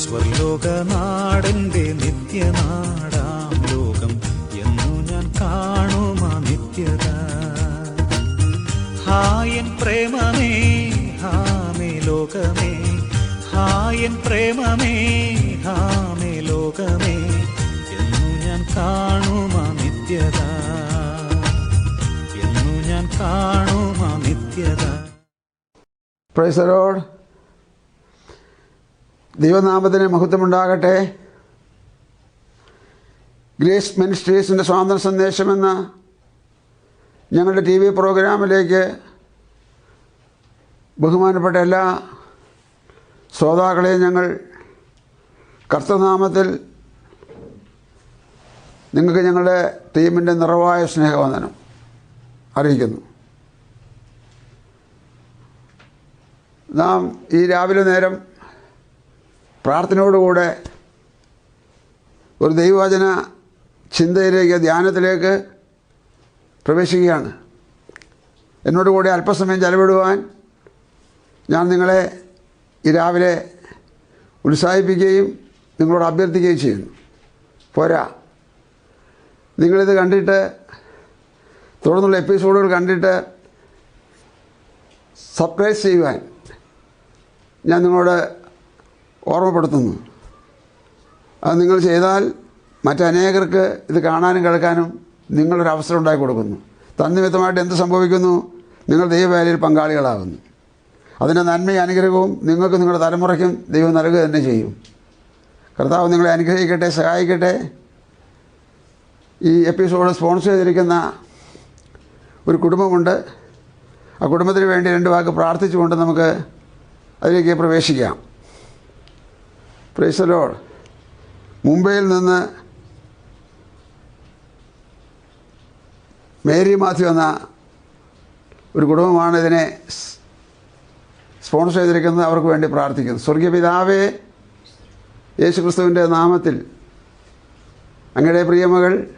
സ്വർലോകനാടന്റെ നിത്യനാടാം ലോകം എന്നു ഞാൻ കാണുമാ നിത്യത. ഹായൻ പ്രേമമേ ഹാമേ ലോകമേ ഹായൻ പ്രേമമേ ഹാമേ ലോകമേ എന്നു ഞാൻ കാണുമാ നിത്യത. എന്നു ഞാൻ കാണുമാ നിത്യത. പ്രൈസറോഡ് ദൈവനാമത്തിന് മഹത്വമുണ്ടാകട്ടെ. ഗ്രേസ് മിനിസ്ട്രീസിന്റെ സ്വാതന്ത്ര്യ സന്ദേശമെന്ന ഞങ്ങളുടെ ടി വി പ്രോഗ്രാമിലേക്ക് ബഹുമാനപ്പെട്ട എല്ലാ ശ്രോതാക്കളെയും ഞങ്ങൾ കർത്തനാമത്തിൽ നിങ്ങൾക്ക് ഞങ്ങളുടെ ടീമിന്റെ നിറവായ സ്നേഹവന്ദനം അറിയിക്കുന്നു. നാം ഈ രാവിലെ നേരം പ്രാർത്ഥനയോടുകൂടെ ഒരു ദൈവവചന ചിന്തയിലേക്ക് ധ്യാനത്തിലേക്ക് പ്രവേശിക്കുകയാണ്. എന്നോട് കൂടെ അല്പസമയം ചെലവിടുവാൻ ഞാൻ നിങ്ങളെ ഈ രാവിലെ ഉത്സാഹിപ്പിക്കുകയും നിങ്ങളോട് അഭ്യർത്ഥിക്കുകയും ചെയ്യുന്നു. പോരാ. നിങ്ങളിത് കണ്ടിട്ട് തുടർന്നുള്ള എപ്പിസോഡുകൾ കണ്ടിട്ട് സബ്സ്ക്രൈബ് ചെയ്യുവാൻ ഞാൻ നിങ്ങളോട് ഓർമ്മപ്പെടുത്തുന്നു. അത് നിങ്ങൾ ചെയ്താൽ മറ്റനേകർക്ക് ഇത് കാണാനും കേൾക്കാനും നിങ്ങളൊരു അവസരം ഉണ്ടാക്കി കൊടുക്കുന്നു. തന്നിമിത്തമായിട്ട് എന്ത് സംഭവിക്കുന്നു? നിങ്ങൾ ദൈവവേലയിൽ പങ്കാളികളാകുന്നു. അതിന്റെ നന്മയും അനുഗ്രഹവും നിങ്ങൾക്ക് നിങ്ങളുടെ തലമുറയ്ക്കും ദൈവം നൽകുക തന്നെ ചെയ്യും. കർത്താവ് നിങ്ങളെ അനുഗ്രഹിക്കട്ടെ സഹായിക്കട്ടെ. ഈ എപ്പിസോഡ് സ്പോൺസർ ചെയ്തിരിക്കുന്ന ഒരു കുടുംബമുണ്ട്. ആ കുടുംബത്തിന് വേണ്ടി രണ്ട് വാക്ക് പ്രാർത്ഥിച്ചുകൊണ്ട് നമുക്ക് അതിലേക്ക് പ്രവേശിക്കാം. പ്രൈസലോൾ മുംബൈയിൽ നിന്ന് മേരി മാത്യു എന്ന ഒരു കുടുംബമാണ് ഇതിനെ സ്പോൺസർ ചെയ്തിരിക്കുന്നത്. അവർക്ക് വേണ്ടി പ്രാർത്ഥിക്കുന്നു. സ്വർഗീയ പിതാവേ യേശുക്രിസ്തുവിന്റെ നാമത്തിൽ അങ്ങയുടെ പ്രിയമകൾ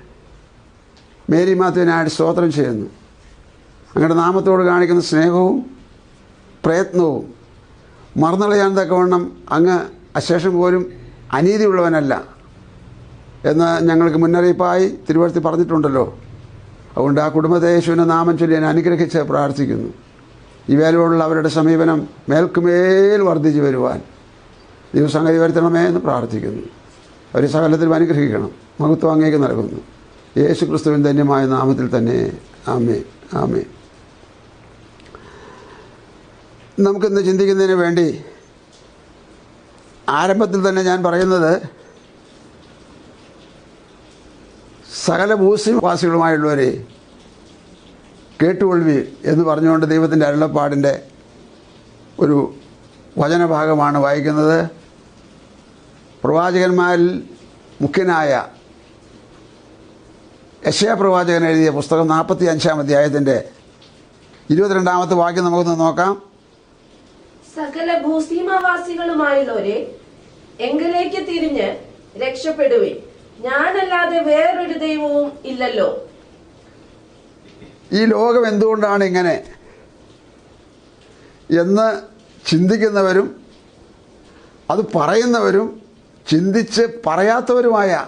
മേരി മാത്യുവിനായിട്ട് സ്തോത്രം ചെയ്യുന്നു. അങ്ങയുടെ നാമത്തോട് കാണിക്കുന്ന സ്നേഹവും പ്രയത്നവും മറന്നളയാൻ തക്കവണ്ണം അങ്ങ് അശേഷം പോലും അനീതിയുള്ളവനല്ല എന്ന് ഞങ്ങൾക്ക് മുന്നറിയിപ്പായി തിരുവഴുത്തി പറഞ്ഞിട്ടുണ്ടല്ലോ. അതുകൊണ്ട് ആ കുടുംബത്തെ യേശുവിന്റെ നാമം ചൊല്ലി എന്നെ അനുഗ്രഹിച്ച് പ്രാർത്ഥിക്കുന്നു. ഈ വേലയോടുള്ള അവരുടെ സമീപനം മേൽക്കുമേൽ വർദ്ധിച്ചു വരുവാൻ ദൈവസംഗതി വരുത്തണമേ എന്ന് പ്രാർത്ഥിക്കുന്നു. അവർ സകലത്തിലും അനുഗ്രഹിക്കണം. മഹത്വം അങ്ങേക്ക് നൽകുന്നു. യേശു ക്രിസ്തുവിൻ ധന്യമായ നാമത്തിൽ തന്നെ ആമേ ആമേ നമുക്കിന്ന് ചിന്തിക്കുന്നതിന് വേണ്ടി ആരംഭത്തിൽ തന്നെ ഞാൻ പറയുന്നത് സകല ഭൂസിവാസികളുമായുള്ളവരെ കേട്ടുകൊള്ളി എന്ന് പറഞ്ഞുകൊണ്ട് ദൈവത്തിന്റെ അരുളപ്പാടിന്റെ ഒരു വചനഭാഗമാണ് വായിക്കുന്നത്. പ്രവാചകന്മാരിൽ മുഖ്യനായ യശയപ്രവാചകൻ എഴുതിയ പുസ്തകം നാൽപ്പത്തി അഞ്ചാം അധ്യായത്തിന്റെ ഇരുപത്തിരണ്ടാമത്തെ വാക്യം നമുക്കൊന്ന് നോക്കാം. സകല ഭൂസീമാവാസികളുമായുള്ളവരെ എങ്കിലേക്ക് തിരിഞ്ഞ് രക്ഷപ്പെടുവി ഞാനല്ലാതെ വേറൊരു ദൈവവും ഇല്ലല്ലോ. ഈ ലോകം എന്തുകൊണ്ടാണ് ഇങ്ങനെ? എന്ന് ചിന്തിക്കുന്നവരും അത് പറയുന്നവരും ചിന്തിച്ച് പറയാത്തവരുമായ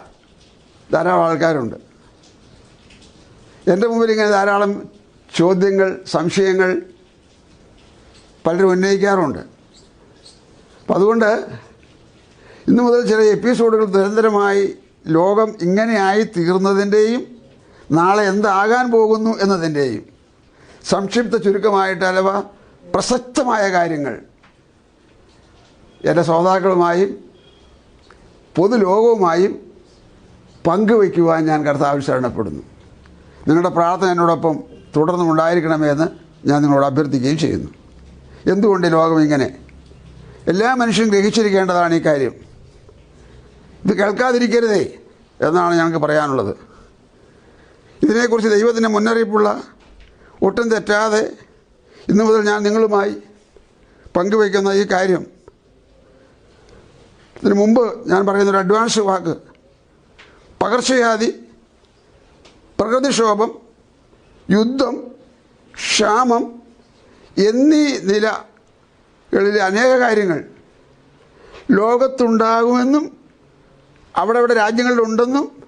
ധാരാളം ആൾക്കാരുണ്ട്. എന്റെ മുമ്പിൽ ഇങ്ങനെ ധാരാളം ചോദ്യങ്ങൾ സംശയങ്ങൾ പലരും ഉന്നയിക്കാറുണ്ട്. അപ്പം അതുകൊണ്ട് ഇന്നു മുതൽ ചില എപ്പിസോഡുകൾ നിരന്തരമായി ലോകം ഇങ്ങനെയായി തീർന്നതിന്റെയും നാളെ എന്താകാൻ പോകുന്നു എന്നതിന്റെയും സംക്ഷിപ്ത ചുരുക്കമായിട്ട് അഥവാ പ്രസക്തമായ കാര്യങ്ങൾ എന്റെ ശ്രോതാക്കളുമായും പൊതുലോകവുമായും പങ്കുവയ്ക്കുവാൻ ഞാൻ കർത്താവിൽ ശരണപ്പെടുന്നു നിങ്ങളുടെ പ്രാർത്ഥന എന്നോടൊപ്പം തുടർന്നും ഞാൻ നിങ്ങളോട് അഭ്യർത്ഥിക്കുകയും ചെയ്യുന്നു. എന്തുകൊണ്ട് ലോകം ഇങ്ങനെ? എല്ലാ മനുഷ്യരും ഗ്രഹിച്ചിരിക്കേണ്ടതാണ് ഈ കാര്യം. ഇത് കേൾക്കാതിരിക്കരുതേ എന്നാണ് ഞങ്ങൾക്ക് പറയാനുള്ളത്. ഇതിനെക്കുറിച്ച് ദൈവത്തിന്റെ മുന്നറിയിപ്പുള്ള ഒട്ടും തെറ്റാതെ ഇന്നു മുതൽ ഞാൻ നിങ്ങളുമായി പങ്കുവയ്ക്കുന്ന ഈ കാര്യം. ഇതിനു മുമ്പ് ഞാൻ പറയുന്നൊരു അഡ്വാൻസ് വാക്ക്. പകർച്ചവ്യാധി പ്രകൃതിക്ഷോഭം യുദ്ധം ക്ഷാമം എന്നീ നിലകളിലെ അനേക കാര്യങ്ങൾ ലോകത്തുണ്ടാകുമെന്നും അവിടെ അവിടെ രാജ്യങ്ങളിലുണ്ടെന്നും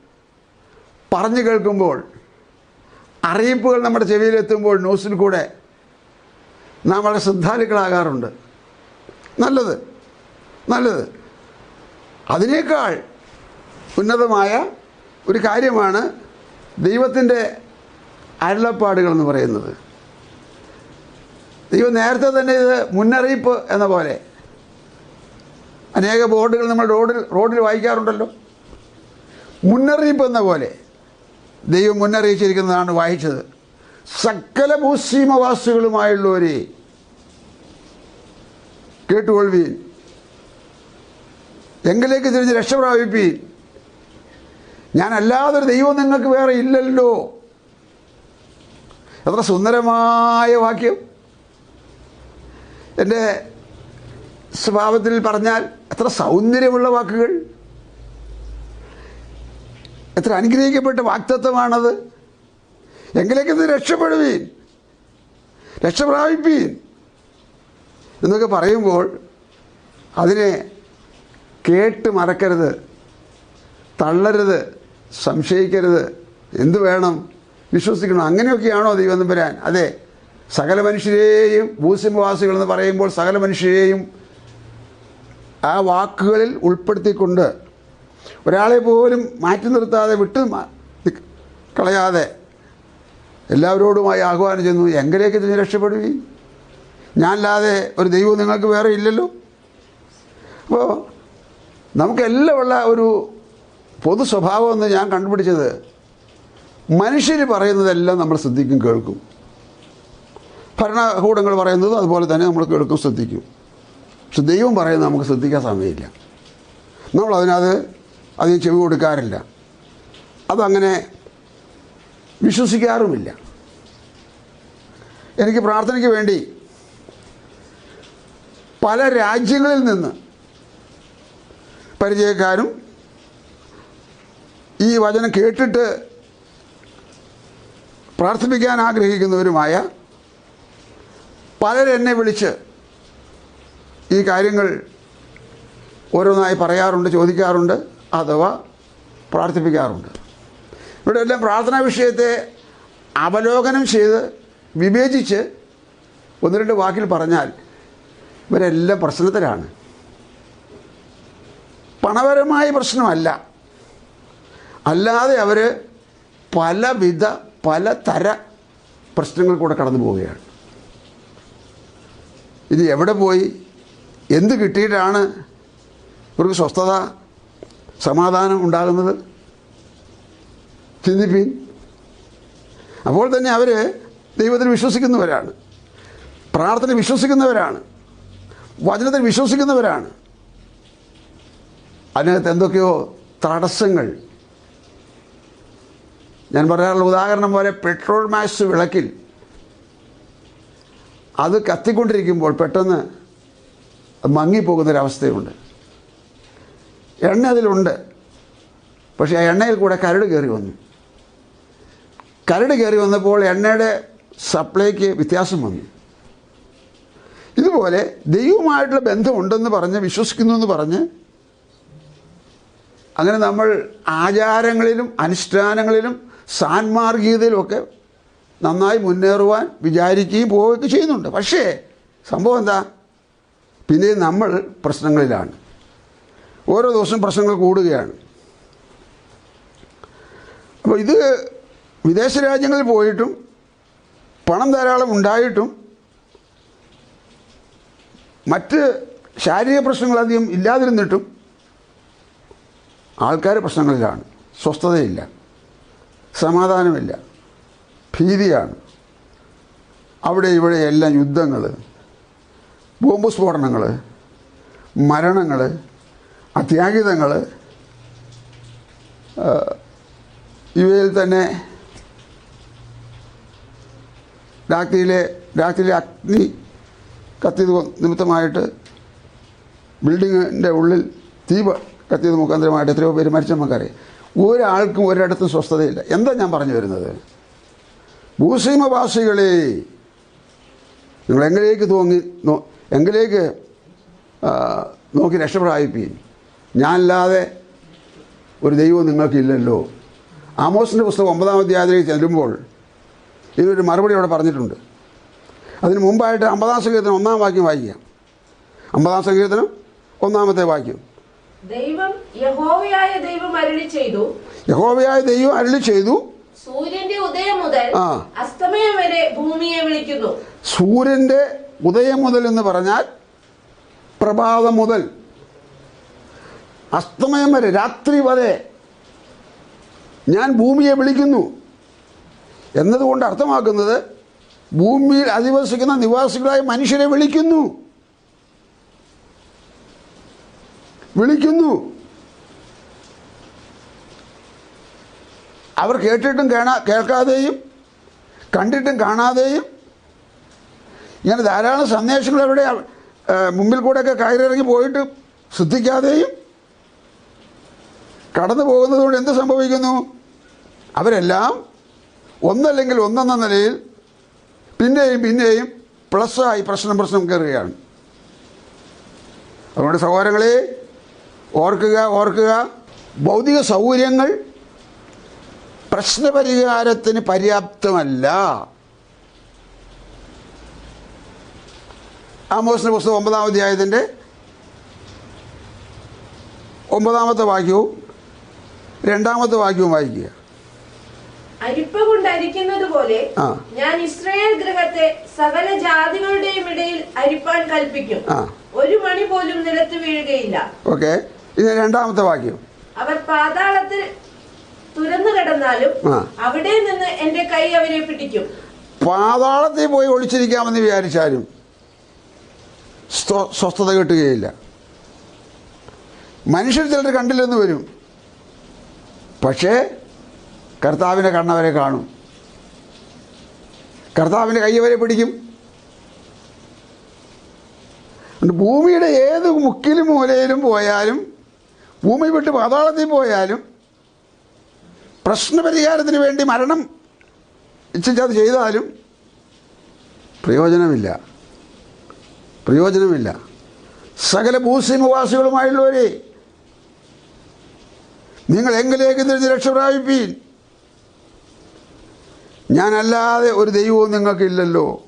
പറഞ്ഞു കേൾക്കുമ്പോൾ അറിയിപ്പുകൾ നമ്മുടെ ചെവിയിലെത്തുമ്പോൾ ന്യൂസിൽ കൂടെ നാം വളരെ ശ്രദ്ധാലുക്കളാകാറുണ്ട്. നല്ലത് നല്ലത്. അതിനേക്കാൾ ഉന്നതമായ ഒരു കാര്യമാണ് ദൈവത്തിന്റെ അരുളപ്പാടുകൾ എന്ന് പറയുന്നത്. ദൈവം നേരത്തെ തന്നെ ഇത് മുന്നറിയിപ്പ് എന്ന പോലെ അനേക ബോർഡുകൾ നമ്മൾ റോഡിൽ റോഡിൽ വായിക്കാറുണ്ടല്ലോ. മുന്നറിയിപ്പ് എന്ന പോലെ ദൈവം മുന്നറിയിച്ചിരിക്കുന്നതാണ് വായിച്ചത്. സകല ഭൂസീമവാസികളുമായുള്ളവരെ കേട്ടുകൊള്ളുവീൻ. എങ്കിലേക്ക് തിരിഞ്ഞ് രക്ഷ ഞാനല്ലാതൊരു ദൈവം നിങ്ങൾക്ക് വേറെ ഇല്ലല്ലോ. എത്ര സുന്ദരമായ വാക്യം. എന്റെ സ്വഭാവത്തിൽ പറഞ്ഞാൽ എത്ര സൗന്ദര്യമുള്ള വാക്കുകൾ. എത്ര അനുഗ്രഹിക്കപ്പെട്ട വാക്തത്വമാണത്. എങ്കിലേക്ക് ഇത് രക്ഷപ്പെടുവീൻ. രക്ഷപ്രാപിപ്പീൻ. എന്നൊക്കെ പറയുമ്പോൾ അതിനെ കേട്ട് മറക്കരുത്. തള്ളരുത്. സംശയിക്കരുത്. എന്തു വേണം? വിശ്വസിക്കണം. അങ്ങനെയൊക്കെയാണോ ദൈവം വരാൻ അതെ. സകല മനുഷ്യരെയും ഭൂസിംഹവാസികൾ എന്ന് പറയുമ്പോൾ സകല മനുഷ്യരെയും ആ വാക്കുകളിൽ ഉൾപ്പെടുത്തിക്കൊണ്ട് ഒരാളെ പോലും മാറ്റി നിർത്താതെ വിട്ട് കളയാതെ എല്ലാവരോടുമായി ആഹ്വാനം ചെയ്യുന്നു എങ്കിലേക്ക് ഇതിന് രക്ഷപ്പെടുകയും ഞാനല്ലാതെ ഒരു ദൈവം നിങ്ങൾക്ക് വേറെ ഇല്ലല്ലോ? അപ്പോൾ നമുക്കെല്ലാം ഉള്ള ഒരു പൊതു സ്വഭാവം എന്ന് ഞാൻ കണ്ടുപിടിച്ചത് മനുഷ്യർ പറയുന്നതെല്ലാം നമ്മൾ ശ്രദ്ധിക്കും കേൾക്കും. ഭരണകൂടങ്ങൾ പറയുന്നതും അതുപോലെ തന്നെ നമ്മൾ കേൾക്കും ശ്രദ്ധിക്കും. പക്ഷെ ദൈവം പറയുന്നത് നമുക്ക് ശ്രദ്ധിക്കാൻ സമയമില്ല. നമ്മൾ അതിനകത്ത് അതിന് ചെവി കൊടുക്കാറില്ല. അതങ്ങനെ വിശ്വസിക്കാറുമില്ല. എനിക്ക് പ്രാർത്ഥനയ്ക്ക് വേണ്ടി പല രാജ്യങ്ങളിൽ നിന്ന് പരിചയക്കാരും ഈ വചനം കേട്ടിട്ട് പ്രാർത്ഥിപ്പിക്കാൻ ആഗ്രഹിക്കുന്നവരുമായ പലരെന്നെ വിളിച്ച് ഈ കാര്യങ്ങൾ ഓരോന്നായി പറയാറുണ്ട് ചോദിക്കാറുണ്ട് അഥവാ പ്രാർത്ഥിപ്പിക്കാറുണ്ട്. ഇവിടെ എല്ലാം പ്രാർത്ഥനാ വിഷയത്തെ അവലോകനം ചെയ്ത് വിവേചിച്ച് ഒന്ന് രണ്ട് വാക്കിൽ പറഞ്ഞാൽ ഇവരെല്ലാം പ്രശ്നത്തിലാണ്. പണപരമായ പ്രശ്നമല്ല. അല്ലാതെ അവർ പലവിധ പലതര പ്രശ്നങ്ങൾ കൂടെ കടന്നു പോവുകയാണ് ഇത് എവിടെ പോയി? എന്ത് കിട്ടിയിട്ടാണ് ഒരു സ്വസ്ഥത സമാധാനം ഉണ്ടാകുന്നത്? ചിന്തിപ്പീൻ. അപ്പോൾ തന്നെ അവർ ദൈവത്തിൽ വിശ്വസിക്കുന്നവരാണ്. പ്രാർത്ഥന വിശ്വസിക്കുന്നവരാണ്. വചനത്തിൽ വിശ്വസിക്കുന്നവരാണ്. അതിനകത്ത് എന്തൊക്കെയോ തടസ്സങ്ങൾ. ഞാൻ പറയാറുള്ള ഉദാഹരണം പോലെ പെട്രോൾ മാക്സ് വിളക്കിൽ. അത് കത്തിക്കൊണ്ടിരിക്കുമ്പോൾ പെട്ടെന്ന് മങ്ങിപ്പോകുന്നൊരവസ്ഥയുണ്ട്. എണ്ണ അതിലുണ്ട് പക്ഷേ ആ എണ്ണയിൽ കൂടെ കരട് കയറി വന്നു. കരട് കയറി വന്നപ്പോൾ എണ്ണയുടെ സപ്ലൈക്ക് വ്യത്യാസം വന്നു. ഇതുപോലെ ദൈവമായിട്ടുള്ള ബന്ധമുണ്ടെന്ന് പറഞ്ഞ് വിശ്വസിക്കുന്നു എന്ന് പറഞ്ഞ് അങ്ങനെ നമ്മൾ ആചാരങ്ങളിലും അനുഷ്ഠാനങ്ങളിലും സാൻമാർഗീയതയിലുമൊക്കെ നന്നായി മുന്നേറുവാൻ വിചാരിക്കുകയും പോവുകയൊക്കെ ചെയ്യുന്നുണ്ട്. പക്ഷേ സംഭവം എന്താ? പിന്നെ നമ്മൾ പ്രശ്നങ്ങളിലാണ്. ഓരോ ദിവസവും പ്രശ്നങ്ങൾ കൂടുകയാണ്. അപ്പോൾ ഇത് വിദേശ രാജ്യങ്ങളിൽ പോയിട്ടും പണം ധാരാളം ഉണ്ടായിട്ടും മറ്റ് ശാരീരിക പ്രശ്നങ്ങൾ അധികം ഇല്ലാതിരുന്നിട്ടും ആൾക്കാർ പ്രശ്നങ്ങളിലാണ്. സ്വസ്ഥതയില്ല. സമാധാനമില്ല. ഭീതിയാണ്. അവിടെ ഇവിടെ എല്ലാം യുദ്ധങ്ങൾ ബോംബ് സ്ഫോടനങ്ങൾ മരണങ്ങൾ അത്യാഹിതങ്ങൾ ഇവയിൽ തന്നെ രാത്രിയിലെ രാത്രിയിലെ അഗ്നി കത്തിയത് നിമിത്തമായിട്ട് ബിൽഡിങ്ങിന്റെ ഉള്ളിൽ തീ കത്തിയത് മുഖാന്തരമായിട്ട് എത്രയോ പേര് മരിച്ച നമുക്കറിയാം. ഒരാൾക്കും ഒരിടത്തും സ്വസ്ഥതയില്ല. എന്താ ഞാൻ പറഞ്ഞു വരുന്നത്? ഭൂസീമവാസികളെ നിങ്ങൾ എങ്ങനെയൊക്കെ തോന്നി എങ്കിലേക്ക് നോക്കി രക്ഷപ്രാപിപ്പീൻ ഞാനല്ലാതെ ഒരു ദൈവം നിങ്ങൾക്കില്ലല്ലോ. ആമോസിന്റെ പുസ്തകം ഒമ്പതാം അധ്യായത്തിലേക്ക് ചെല്ലുമ്പോൾ ഇതൊരു മറുപടി അവിടെ പറഞ്ഞിട്ടുണ്ട്. അതിന് മുമ്പായിട്ട് അമ്പതാം സങ്കീർത്തനം ഒന്നാം വാക്യം വായിക്കാം അമ്പതാം സങ്കീർത്തനം ഒന്നാമത്തെ വാക്യം. യഹോവയായ ദൈവം അരുളി ചെയ്തു. സൂര്യന്റെ ഉദയം മുതൽ അസ്തമയം വരെ ഭൂമിയെ വിളിക്കുന്നു. സൂര്യന്റെ ഉദയം മുതൽ എന്ന് പറഞ്ഞാൽ പ്രഭാതം മുതൽ. അസ്തമയം വരെ രാത്രി വരെ ഞാൻ ഭൂമിയെ വിളിക്കുന്നു. എന്നതുകൊണ്ട് അർത്ഥമാക്കുന്നത് ഭൂമിയിൽ അധിവസിക്കുന്ന നിവാസികളായ മനുഷ്യരെ വിളിക്കുന്നു. വിളിക്കുന്നു. അവർ കേട്ടിട്ടും കേൾക്കാതെയും കണ്ടിട്ടും കാണാതെയും ഇങ്ങനെ ധാരാളം സന്ദേശങ്ങൾ എവിടെ മുമ്പിൽ കൂടെയൊക്കെ കയറിയിറങ്ങി പോയിട്ട് ശ്രദ്ധിക്കാതെയും കടന്നു പോകുന്നതുകൊണ്ട് എന്ത് സംഭവിക്കുന്നു? അവരെല്ലാം ഒന്നല്ലെങ്കിൽ ഒന്നെന്ന നിലയിൽ പിന്നെയും പിന്നെയും പ്ലസ്സായി പ്രശ്നം പ്രശ്നം കയറുകയാണ്. അതുകൊണ്ട് സഹോദരങ്ങളെ ഓർക്കുക ഓർക്കുക ഭൗതിക സൗകര്യങ്ങൾ പ്രശ്നപരിഹാരത്തിന് പര്യാപ്തമല്ല. ആമോസിന്റെ പുസ്തകം ഒമ്പതാം അധ്യായത്തിന്റെ ഒമ്പതാമത്തെ വാക്യവും രണ്ടാമത്തെ വാക്യവും വായിക്കുക. അരിപ്പ കൊണ്ട് അരിക്കുന്നത് പോലെ ഞാൻ ഇസ്രായേൽ ഗൃഹത്തെ സകല ജാതികളുടെയും ഇടയിൽ അരിപ്പാൻ കൽപ്പിക്കും. ഒരു മണി പോലും നിലത്ത് വീഴുകയില്ല. ഓക്കെ. ഇനി രണ്ടാമത്തെ വാക്യം. അവർ പാതാളത്തിൽ തുരന്നു കിടന്നാലും അവിടെ നിന്ന് എന്റെ കൈ അവരെ പിടിക്കും. പാതാളത്തിൽ പോയി ഒളിച്ചിരിക്കാമെന്ന് വിചാരിച്ചാലും സ്വസ്ഥത കിട്ടുകയില്ല. മനുഷ്യർ ചിലർ കണ്ടില്ലെന്ന് വരും. പക്ഷേ കർത്താവിനെ കണ്ണവരെ കാണും. കർത്താവിന്റെ കയ്യവരെ പിടിക്കും. ഭൂമിയുടെ ഏത് മുക്കിലും മൂലയിലും പോയാലും ഭൂമി വിട്ട് പാതാളത്തിൽ പോയാലും പ്രശ്നപരിഹാരത്തിന് വേണ്ടി മരണം ഇച്ഛിച്ചത് ചെയ്താലും പ്രയോജനമില്ല. പ്രയോജനമില്ല. സകല ഭൂസിംഹവാസികളുമായുള്ളവരെ നിങ്ങൾ എങ്കിലേക്ക് തിരിഞ്ഞ് രക്ഷ പ്രാപിപ്പീൻ? ഞാനല്ലാതെ ഒരു ദൈവവും നിങ്ങൾക്കില്ലല്ലോ.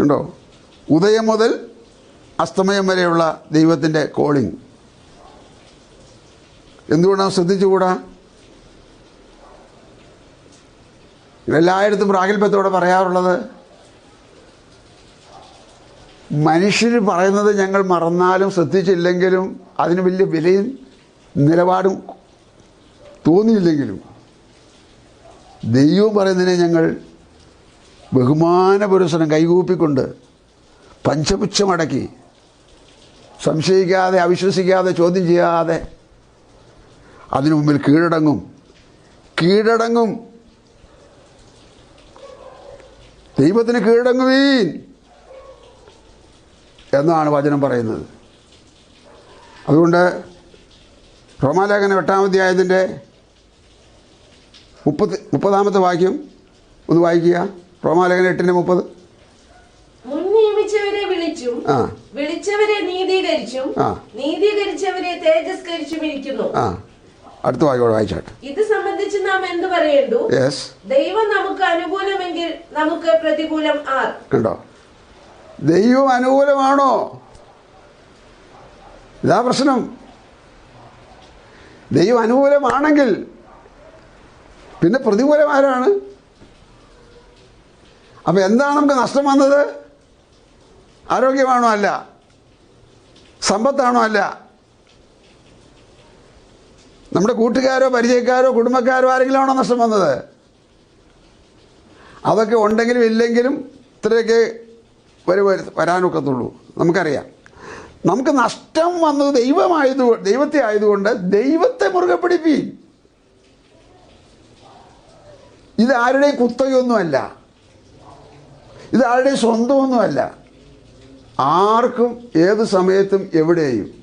കണ്ടോ? ഉദയം മുതൽ അസ്തമയം വരെയുള്ള ദൈവത്തിന്റെ കോളിംഗ് എന്തുകൊണ്ടാണ് ശ്രദ്ധിച്ചുകൂടാ? എല്ലായിടത്തും പ്രാഗൽഭ്യത്തോടെ പറയാറുള്ളത് മനുഷ്യർ പറയുന്നത് ഞങ്ങൾ മറന്നാലും ശ്രദ്ധിച്ചില്ലെങ്കിലും അതിന് വലിയ വിലയും നിലപാടും തോന്നിയില്ലെങ്കിലും ദൈവം പറയുന്നതിനെ ഞങ്ങൾ ബഹുമാന പുരുഷനം കൈകൂപ്പിക്കൊണ്ട് പഞ്ചപുച്ഛമടക്കി സംശയിക്കാതെ അവിശ്വസിക്കാതെ ചോദ്യം ചെയ്യാതെ അതിനു മുമ്പിൽ കീഴടങ്ങും. കീഴടങ്ങും. ദൈവത്തിന് കീഴടങ്ങുവീൻ. എന്നാണ് വചനം പറയുന്നത്. അതുകൊണ്ട് റോമാലേഖന എട്ടാമധ്യായത്തിന്റെ മുപ്പത് മുപ്പതാമത്തെ വാക്യം ഒന്ന് വായിക്കുക. റോമാലേഖന എട്ടിന്റെ മുപ്പത്. മുൻ നിയമിച്ചവരെ വിളിച്ചും ആ. വിളിച്ചവരെ നീതീകരിച്ചും ആ. നീതീകരിച്ചവരെ തേജസ്കരിച്ചും ഇരിക്കുന്നു. അടുത്ത വായിച്ചാട്ടെ. ഇത് സംബന്ധിച്ച് നാം എന്ത് പറയേണ്ടു? യെസ് ദൈവം നമുക്ക് അനുകൂലമെങ്കിൽ നമുക്ക് പ്രതികൂലം ആർ? കണ്ടോ? ദൈവം അനുകൂലമാണോ? ഇതാ പ്രശ്നം. ദൈവം അനുകൂലമാണെങ്കിൽ പിന്നെ പ്രതികൂലമാരാണ് അപ്പം എന്താണ് നമുക്ക് നഷ്ടം വന്നത്? ആരോഗ്യമാണോ അല്ല? സമ്പത്താണോ അല്ല? നമ്മുടെ കൂട്ടുകാരോ പരിചയക്കാരോ കുടുംബക്കാരോ ആരെങ്കിലും ആണോ നഷ്ടം വന്നത്? അതൊക്കെ ഉണ്ടെങ്കിലും ഇല്ലെങ്കിലും ഇത്രയൊക്കെ വരെ വര- വരാനൊക്കത്തുള്ളൂ. നമുക്കറിയാം. നമുക്ക് നഷ്ടം വന്നത് ദൈവമായത് ദൈവത്തെ ആയതുകൊണ്ട് ദൈവത്തെ മുറുകെ പിടിപ്പീൻ. ഇത് ആരുടെയും കുത്തകയൊന്നുമല്ല. ഇത് ആരുടെയും സ്വന്തമൊന്നുമല്ല. ആർക്കും ഏത് സമയത്തും എവിടെയും.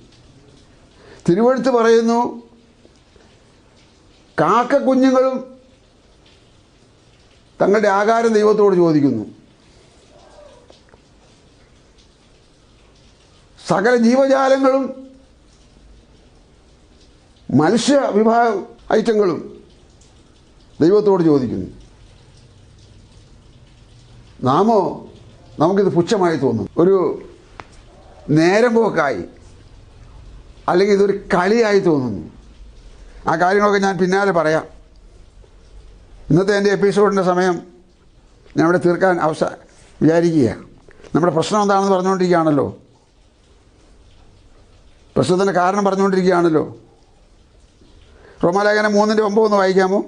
തിരുവഴുത്ത് പറയുന്നു കാക്ക കുഞ്ഞുങ്ങളും തങ്ങളുടെ ആകാരം ദൈവത്തോട് ചോദിക്കുന്നു. സകല ജീവജാലങ്ങളും മനുഷ്യ വിഭാഗ ഐറ്റങ്ങളും ദൈവത്തോട് ചോദിക്കുന്നു. നാമോ നമുക്കിത് പുച്ഛമായി തോന്നും. ഒരു നേരം പോക്കായി അല്ലെങ്കിൽ ഇതൊരു കളിയായി തോന്നുന്നു. ആ കാര്യങ്ങളൊക്കെ ഞാൻ പിന്നാലെ പറയാം. ഇന്നത്തെ എന്റെ എപ്പിസോഡിന്റെ സമയം ഞാൻ ഇവിടെ തീർക്കാൻ അവസ വിചാരിക്കുക നമ്മുടെ പ്രശ്നം എന്താണെന്ന് പറഞ്ഞുകൊണ്ടിരിക്കുകയാണല്ലോ. പ്രശ്നത്തിന്റെ കാരണം പറഞ്ഞുകൊണ്ടിരിക്കുകയാണല്ലോ. റോമാലേഖനം മൂന്നിന്റെ ഒമ്പത് ഒന്ന് വായിക്കാമോ?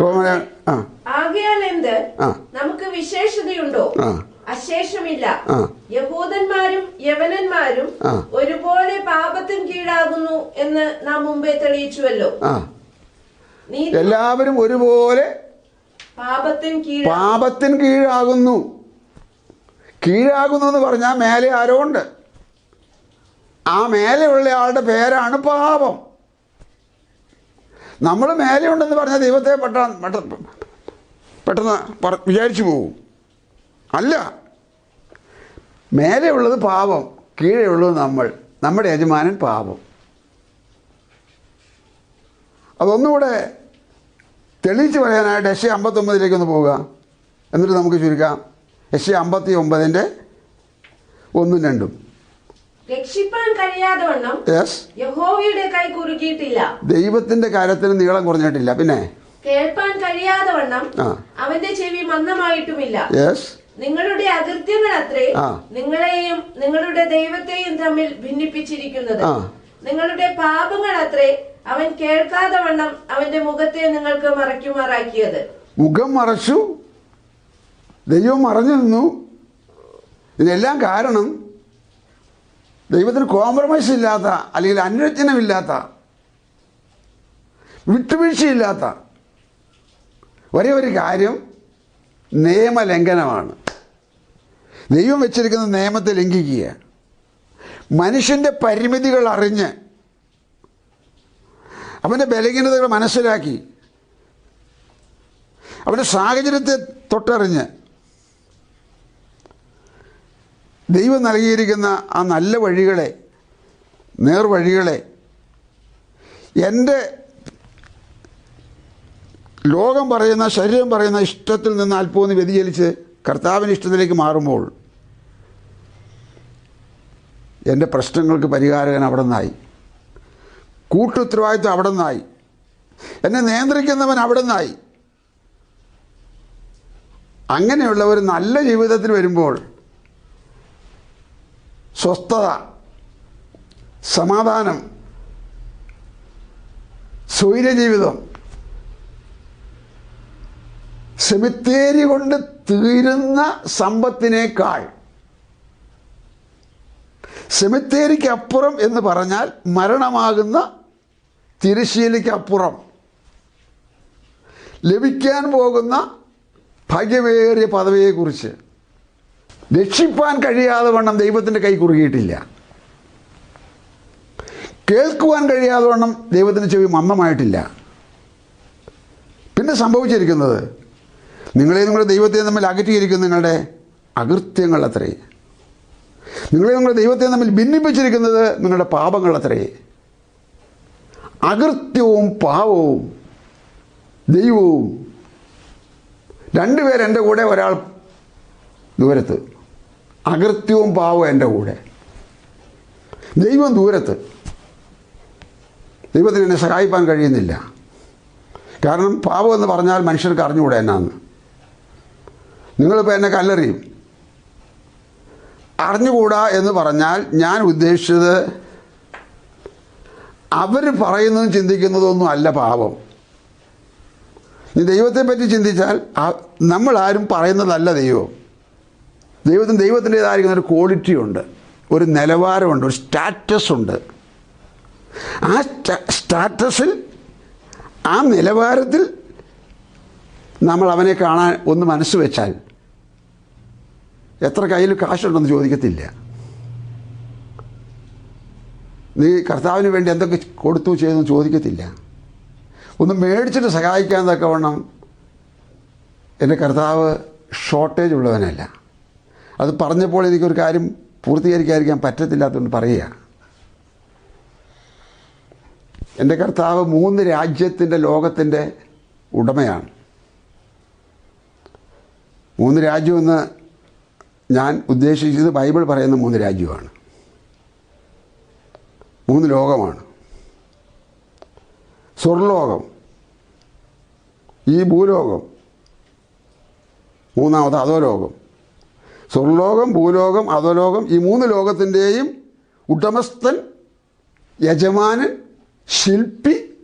റോമാലേ ആ. നമുക്ക് വിശേഷതയുണ്ടോ. അശേഷമില്ല. യഹൂദന്മാരും യവനന്മാരും ഒരുപോലെ പാപത്തിന് കീഴാകുന്നു എന്ന് നാം മുമ്പേ തെളിയിച്ചുവല്ലോ. എല്ലാവരും ഒരുപോലെ പാപത്തിന് കീഴാകുന്നു. കീഴാകുന്നു എന്ന് പറഞ്ഞാൽ മേലെ ആരോ ഉണ്ട്. ആ മേലെയുള്ള ആളുടെ പേരാണ് പാപം. നമ്മൾ മേലെയുണ്ടെന്ന് പറഞ്ഞാൽ ദൈവത്തെ പെട്ടെന്ന് പെട്ടെന്ന് വിചാരിച്ചു പോകും അല്ല. മേലെയുള്ളത് പാപം കീഴെയുള്ളത് നമ്മൾ. നമ്മുടെ യജമാനൻ പാപം. അതൊന്നുകൂടെ തെളിയിച്ച് പറയാനായിട്ട് എസ് അമ്പത്തൊമ്പതിലേക്ക് ഒന്ന് പോവുക. എന്നിട്ട് നമുക്ക് ചുരുക്കാം. എസ് അമ്പത്തി ഒമ്പതിന്റെ ഒന്നും രണ്ടും. രക്ഷിപ്പാൻ കഴിയാതെ വണ്ണം യഹോവയുടെ കൈ കുറുകിയിട്ടില്ല ദൈവത്തിന്റെ കാര്യത്തിന് നീളം കുറഞ്ഞിട്ടില്ല. പിന്നെ? കേൾപ്പാൻ കഴിയാതെ വണ്ണം അവന്റെ ചെവി മന്ദമായിട്ടുമില്ല. നിങ്ങളുടെ അകൃത്യങ്ങൾ അത്രേ നിങ്ങളെയും നിങ്ങളുടെ ദൈവത്തെയും തമ്മിൽ ഭിന്നിപ്പിച്ചിരിക്കുന്നത്. നിങ്ങളുടെ പാപങ്ങൾ അത്രേ അവൻ കേൾക്കാതെ വണ്ണം അവന്റെ മുഖത്തെ നിങ്ങൾക്ക് മറയ്ക്കുമാറാക്കിയത്. മുഖം മറച്ചു. ദൈവം മറഞ്ഞു നിന്നു. ഇതെല്ലാം കാരണം ദൈവത്തിന് കോംപ്രമൈസ് ഇല്ലാത്ത അല്ലെങ്കിൽ അനുരഞ്ജനമില്ലാത്ത വിട്ടുവീഴ്ചയില്ലാത്ത ഒരേ ഒരു കാര്യം നിയമലംഘനമാണ്. ദൈവം വെച്ചിരിക്കുന്ന നിയമത്തെ ലംഘിക്കുക. മനുഷ്യന്റെ പരിമിതികൾ അറിഞ്ഞ് അവന്റെ ബലഹീനതകൾ മനസ്സിലാക്കി. അവന്റെ സാഹചര്യത്തെ തൊട്ടറിഞ്ഞ് ദൈവം നൽകിയിരിക്കുന്ന ആ നല്ല വഴികളെ നേർവഴികളെ എന്റെ ലോകം പറയുന്ന ശരീരം പറയുന്ന ഇഷ്ടത്തിൽ നിന്ന് അല്പമൊന്ന് വ്യതിചലിച്ച് കർത്താവിന്റെ ഇഷ്ടത്തിലേക്ക് മാറുമ്പോൾ എന്റെ പ്രശ്നങ്ങൾക്ക് പരിഹാരകൻ അവിടെ നിന്നായി. കൂട്ടുത്തരവാദിത്വം അവിടെ നിന്നായി. എന്നെ നിയന്ത്രിക്കുന്നവൻ അവിടെ നിന്നായി. അങ്ങനെയുള്ളവർ നല്ല ജീവിതത്തിൽ വരുമ്പോൾ സ്വസ്ഥത സമാധാനം സ്വൈര്യജീവിതം സെമിത്തേരി കൊണ്ട് തീരുന്ന സമ്പത്തിനേക്കാൾ സെമിത്തേരിക്കപ്പുറം എന്ന് പറഞ്ഞാൽ മരണമാകുന്ന തിരശ്ശീലയ്ക്കപ്പുറം ലഭിക്കാൻ പോകുന്ന ഭാഗ്യമേറിയ പദവിയെക്കുറിച്ച്. രക്ഷിപ്പാൻ കഴിയാതെ വണ്ണം ദൈവത്തിന്റെ കൈ കുറുകിയിട്ടില്ല. കേൾക്കുവാൻ കഴിയാതെ വണ്ണം ദൈവത്തിന്റെ ചെവി മന്ദമായിട്ടില്ല. പിന്നെ സംഭവിച്ചിരിക്കുന്നത് നിങ്ങളെ നിങ്ങളുടെ ദൈവത്തെ തമ്മിൽ അകറ്റിയിരിക്കുന്ന നിങ്ങളുടെ അകൃത്യങ്ങൾ അത്രേ. നിങ്ങളെ നിങ്ങളുടെ ദൈവത്തെ തമ്മിൽ ഭിന്നിപ്പിച്ചിരിക്കുന്നത് നിങ്ങളുടെ പാപങ്ങൾ അത്രേ. അകൃത്യവും പാവവും ദൈവവും. രണ്ടുപേരെന്റെ കൂടെ ഒരാൾ ദൂരത്ത്. അകൃത്യവും പാവവും എന്റെ കൂടെ. ദൈവം ദൂരത്ത്. ദൈവത്തിന് എന്നെ സഹായിപ്പാൻ കഴിയുന്നില്ല. കാരണം പാവം എന്ന് പറഞ്ഞാൽ മനുഷ്യർക്ക് അറിഞ്ഞുകൂടെ എന്നാന്ന്. നിങ്ങളിപ്പോൾ എന്നെ കല്ലെറിയും. അറിഞ്ഞുകൂടാ എന്ന് പറഞ്ഞാൽ ഞാൻ ഉദ്ദേശിച്ചത് അവർ പറയുന്നതും ചിന്തിക്കുന്നതൊന്നും അല്ല പാപം നീ ദൈവത്തെപ്പറ്റി ചിന്തിച്ചാൽ നമ്മളാരും പറയുന്നതല്ല ദൈവം. ദൈവത്തിന് ദൈവത്തിന്റെതായിരിക്കുന്ന ഒരു ക്വാളിറ്റി ഉണ്ട് ഒരു നിലവാരമുണ്ട് ഒരു സ്റ്റാറ്റസ് ഉണ്ട്. ആ സ്റ്റാറ്റസിൽ ആ നിലവാരത്തിൽ നമ്മൾ അവനെ കാണാൻ ഒന്ന് മനസ്സ് വെച്ചാൽ എത്ര കയ്യിൽ കാശുണ്ടെന്ന് ചോദിക്കത്തില്ല. നീ കർത്താവിന് വേണ്ടി എന്തൊക്കെ കൊടുത്തു ചെയ്തെന്ന് ചോദിക്കത്തില്ല. ഒന്ന് മേടിച്ചിട്ട് സഹായിക്കാൻ തക്കവണ്ണം എന്റെ കർത്താവ് ഷോർട്ടേജ് ഉള്ളവനല്ല. അത് പറഞ്ഞപ്പോൾ എനിക്കൊരു കാര്യം പൂർത്തീകരിക്കാതിരിക്കാൻ പറ്റത്തില്ലാത്തതുകൊണ്ട് പറയുക. എന്റെ കർത്താവ് മൂന്ന് രാജ്യത്തിന്റെ ലോകത്തിന്റെ ഉടമയാണ്. മൂന്ന് രാജ്യമെന്ന് ഞാൻ ഉദ്ദേശിച്ചത് ബൈബിൾ പറയുന്ന മൂന്ന് രാജ്യമാണ്. മൂന്ന് ലോകമാണ്. സ്വർലോകം ഈ ഭൂലോകം മൂന്നാമത് അധോലോകം സ്വർലോകം ഭൂലോകം അധോലോകം ഈ മൂന്ന് ലോകത്തിന്റെയും ഉടമസ്ഥൻ യജമാനൻ ശില്പി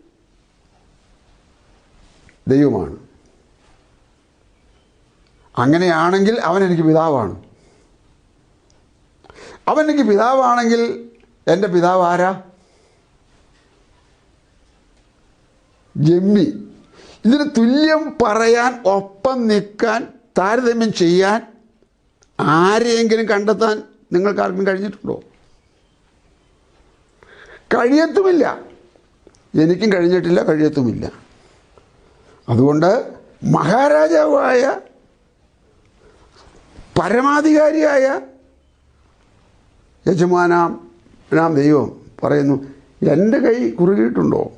ദൈവമാണ്. അങ്ങനെയാണെങ്കിൽ അവൻ എനിക്ക് പിതാവാണ്. അവൻ എനിക്ക് പിതാവാണെങ്കിൽ എന്റെ പിതാവ് ആരാ? ജമ്മി. ഇതിന് തുല്യം പറയാൻ ഒപ്പം നിൽക്കാൻ താരതമ്യം ചെയ്യാൻ ആരെയെങ്കിലും കണ്ടെത്താൻ നിങ്ങൾക്കാർക്കും കഴിഞ്ഞിട്ടുണ്ടോ? കഴിയത്തുമില്ല. എനിക്കും കഴിഞ്ഞിട്ടില്ല കഴിയത്തുമില്ല. അതുകൊണ്ട് മഹാരാജാവായ പരമാധികാരിയായ യജമാനാം നാം ദൈവം പറയുന്നു എന്റെ കൈ കുറുകിയിട്ടുണ്ടോ?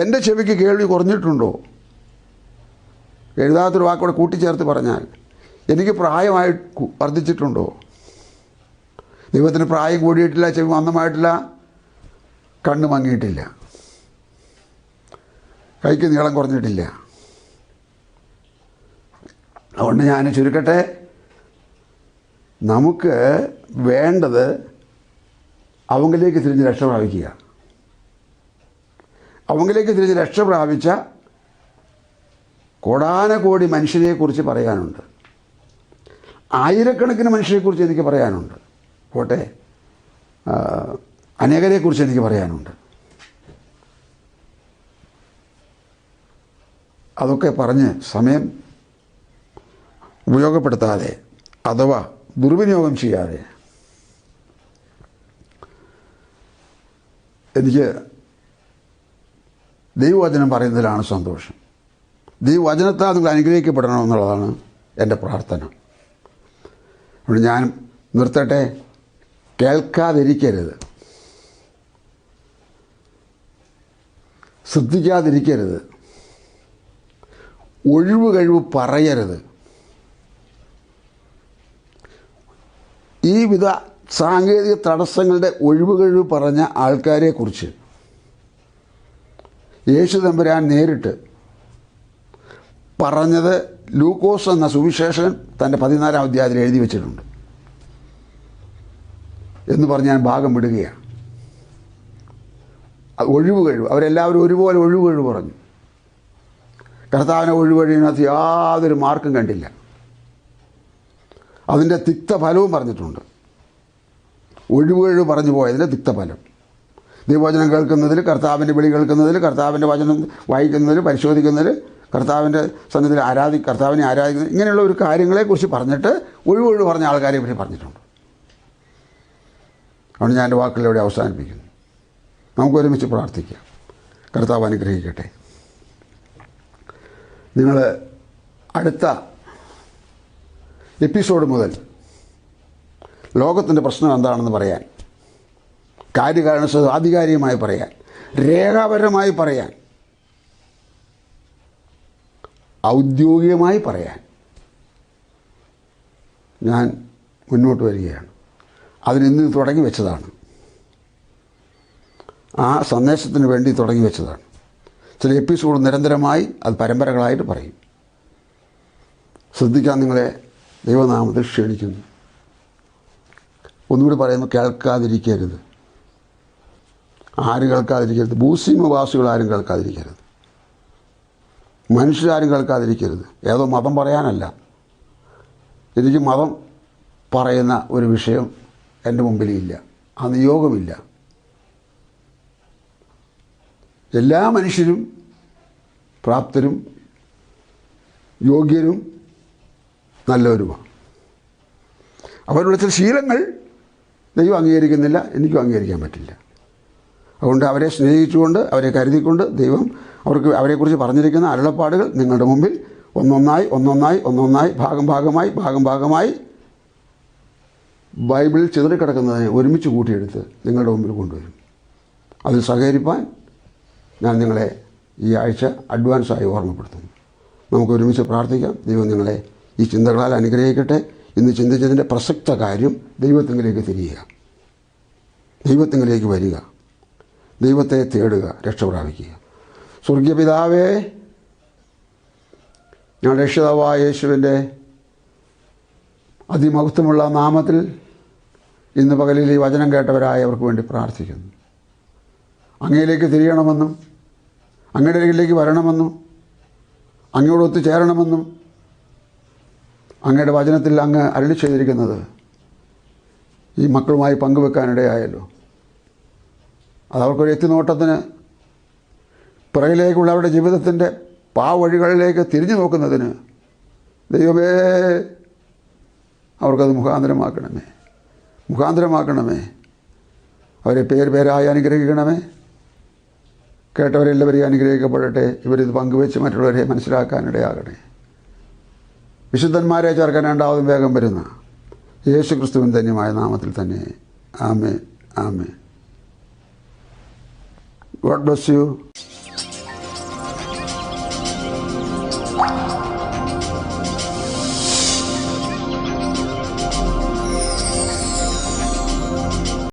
എന്റെ ചെവിക്ക് കേൾവി കുറഞ്ഞിട്ടുണ്ടോ? എഴുതാത്തൊരു വാക്കോടെ കൂട്ടിച്ചേർത്ത് പറഞ്ഞാൽ എനിക്ക് പ്രായമായി വർദ്ധിച്ചിട്ടുണ്ടോ? ദൈവത്തിന് പ്രായം കൂടിയിട്ടില്ല ചെവി മന്ദമായിട്ടില്ല കണ്ണ് മങ്ങിയിട്ടില്ല കൈക്ക് നീളം കുറഞ്ഞിട്ടില്ല. അതുകൊണ്ട് ഞാൻ ചുരുക്കട്ടെ നമുക്ക് വേണ്ടത് അവങ്കിലേക്ക് തിരിഞ്ഞ് രക്ഷ പ്രാപിക്കുക. അവങ്കിലേക്ക് തിരിഞ്ഞ് രക്ഷ പ്രാപിച്ച കോടാനകോടി മനുഷ്യരെക്കുറിച്ച് പറയാനുണ്ട്. ആയിരക്കണക്കിന് മനുഷ്യരെക്കുറിച്ച് എനിക്ക് പറയാനുണ്ട്. പോട്ടെ. അനേകരെക്കുറിച്ച് എനിക്ക് പറയാനുണ്ട്. അതൊക്കെ പറഞ്ഞ് സമയം ഉപയോഗപ്പെടുത്താതെ അഥവാ ദുർവിനിയോഗം ചെയ്യാതെ എനിക്ക് ദൈവവചനം പറയുന്നതിലാണ് സന്തോഷം. ദൈവവചനത്താൽ നിങ്ങൾ അനുഗ്രഹിക്കപ്പെടണമെന്നുള്ളതാണ് എന്റെ പ്രാർത്ഥന. അതുകൊണ്ട് ഞാൻ നിർത്തട്ടെ? കേൾക്കാതിരിക്കരുത്. ശ്രദ്ധിക്കാതിരിക്കരുത്. ഒഴിവ് കഴിവ് പറയരുത്. ഈ വിധ സാങ്കേതിക തടസ്സങ്ങളുടെ ഒഴിവ് കഴിവ് പറഞ്ഞ ആൾക്കാരെക്കുറിച്ച് യേശു തമ്പുരാൻ നേരിട്ട് പറഞ്ഞത് ലൂക്കോസ് എന്ന സുവിശേഷകൻ തന്റെ പതിനാലാം അധ്യായത്തിൽ എഴുതി വെച്ചിട്ടുണ്ട്. എന്ന് പറഞ്ഞ് ഞാൻ ഭാഗം വിടുകയാണ്. ഒഴിവ് കഴിവ്. അവരെല്ലാവരും ഒരുപോലെ ഒഴിവ് കഴിവ് പറഞ്ഞു. കർത്താവിനെ ഒഴിവ് യാതൊരു മാർക്കും കണ്ടില്ല. അതിന്റെ തിക്തഫലവും പറഞ്ഞിട്ടുണ്ട്. ഒഴിവ് കഴിവ് പറഞ്ഞു പോയതിന്റെ തിക്തഫലം. ദൈവവചനം കേൾക്കുന്നതിൽ കർത്താവിന്റെ വിളി കേൾക്കുന്നതിൽ കർത്താവിന്റെ വചനം വായിക്കുന്നതിൽ പരിശോധിക്കുന്നതിൽ കർത്താവിന്റെ സന്നിധിയിൽ ആരാധി കർത്താവിനെ ആരാധിക്കുന്നത് ഇങ്ങനെയുള്ള ഒരു കാര്യങ്ങളെക്കുറിച്ച് പറഞ്ഞിട്ട് ഒഴിവ് ഒഴിവ് പറഞ്ഞ ആൾക്കാരെ പറ്റി പറഞ്ഞിട്ടുണ്ട്. അതുകൊണ്ട് ഞാൻ എന്റെ വാക്കുകളിലൂടെ അവസാനിപ്പിക്കുന്നു. നമുക്ക് ഒരുമിച്ച് പ്രാർത്ഥിക്കാം. കർത്താവ് അനുഗ്രഹിക്കട്ടെ. നിങ്ങൾ അടുത്ത എപ്പിസോഡ് മുതൽ ലോകത്തിന്റെ പ്രശ്നം എന്താണെന്ന് പറയാൻ കാര്യകാരണ ആധികാരികമായി പറയാൻ രേഖാപരമായി പറയാൻ ഔദ്യോഗികമായി പറയാൻ ഞാൻ മുന്നോട്ട് വരികയാണ്. അതിനിന്ന് തുടങ്ങി വെച്ചതാണ്. ആ സന്ദേശത്തിന് വേണ്ടി തുടങ്ങി വെച്ചതാണ്. ചില എപ്പിസോഡ് നിരന്തരമായി അത് പരമ്പരകളായിട്ട് പറയും. ശ്രദ്ധിക്കാൻ നിങ്ങളെ ദൈവനാമത്തിൽ ക്ഷണിക്കുന്നു. ഒന്നുകൂടി പറയുന്നു കേൾക്കാതിരിക്കരുത്. ആര് കേൾക്കാതിരിക്കരുത്? ഭൂസീമവാസികൾ ആരും കേൾക്കാതിരിക്കരുത്. മനുഷ്യരാരും കേൾക്കാതിരിക്കരുത് ഏതോ മതം പറയാനല്ല. എനിക്ക് മതം പറയുന്ന ഒരു വിഷയം എന്റെ മുമ്പിലില്ല. ആ നിയോഗമില്ല. എല്ലാ മനുഷ്യരും പ്രാപ്തരും യോഗ്യരും നല്ലവരുമാണ്. അവരുടെ ചില ശീലങ്ങൾ ദൈവം അംഗീകരിക്കുന്നില്ല എനിക്കും അംഗീകരിക്കാൻ പറ്റില്ല. അതുകൊണ്ട് അവരെ സ്നേഹിച്ചുകൊണ്ട് അവരെ കരുതിക്കൊണ്ട് ദൈവം അവർക്ക് അവരെക്കുറിച്ച് പറഞ്ഞിരിക്കുന്ന അരുളപ്പാടുകൾ നിങ്ങളുടെ മുമ്പിൽ ഒന്നൊന്നായി ഒന്നൊന്നായി ഒന്നൊന്നായി ഭാഗം ഭാഗമായി ഭാഗം ഭാഗമായി ബൈബിളിൽ ചിതറിക്കിടക്കുന്നതിനെ ഒരുമിച്ച് കൂട്ടിയെടുത്ത് നിങ്ങളുടെ മുമ്പിൽ കൊണ്ടുവരും. അത് സഹകരിപ്പാൻ ഞാൻ നിങ്ങളെ ഈ ആഴ്ച അഡ്വാൻസായി ഓർമ്മപ്പെടുത്തുന്നു. നമുക്ക് ഒരുമിച്ച് പ്രാർത്ഥിക്കാം. ദൈവം നിങ്ങളെ ഈ ചിന്തകളാൽ അനുഗ്രഹിക്കട്ടെ. ഇന്ന് ചിന്തിച്ചതിന്റെ പ്രസക്ത കാര്യം ദൈവത്തിങ്കിലേക്ക് തിരിയുക. ദൈവത്തിങ്കിലേക്ക് വരിക. ദൈവത്തെ തേടുക രക്ഷ പ്രാപിക്കുക സ്വർഗീയ പിതാവേ ഞാൻ രക്ഷിതാവായ യേശുവിന്റെ അതിമഹത്വമുള്ള നാമത്തിൽ ഇന്ന് പകലിൽ ഈ വചനം കേട്ടവരായവർക്ക് വേണ്ടി പ്രാർത്ഥിക്കുന്നു. അങ്ങയിലേക്ക് തിരിയണമെന്നും അങ്ങയുടെ അരികിലേക്ക് വരണമെന്നും അങ്ങയോട് ഒത്തുചേരണമെന്നും അങ്ങയുടെ വചനത്തിൽ അങ്ങ് അരളി ചെയ്തിരിക്കുന്നത് ഈ മക്കളുമായി പങ്കുവെക്കാനിടയായല്ലോ. അതവർക്കൊരു എത്തിനോട്ടത്തിന് പിറകിലേക്കുള്ള അവരുടെ ജീവിതത്തിന്റെ പാവഴികളിലേക്ക് തിരിഞ്ഞു നോക്കുന്നതിന് ദൈവമേ അവർക്കത് മുഖാന്തരമാക്കണമേ. മുഖാന്തരമാക്കണമേ. അവരെ പേര് പേരായി അനുഗ്രഹിക്കണമേ. കേട്ടവരെല്ലാവരെയും അനുഗ്രഹിക്കപ്പെടട്ടെ. ഇവരിത് പങ്കുവെച്ച് മറ്റുള്ളവരെ മനസ്സിലാക്കാനിടയാകണേ വിശുദ്ധന്മാരെ ചേർക്കാൻ രണ്ടാമതും വേഗം വരുന്ന യേശു ക്രിസ്തുവിൻ ധന്യമായ നാമത്തിൽ തന്നെ. ആമേ ആമേ ഗോഡ് ബ്ലസ് യു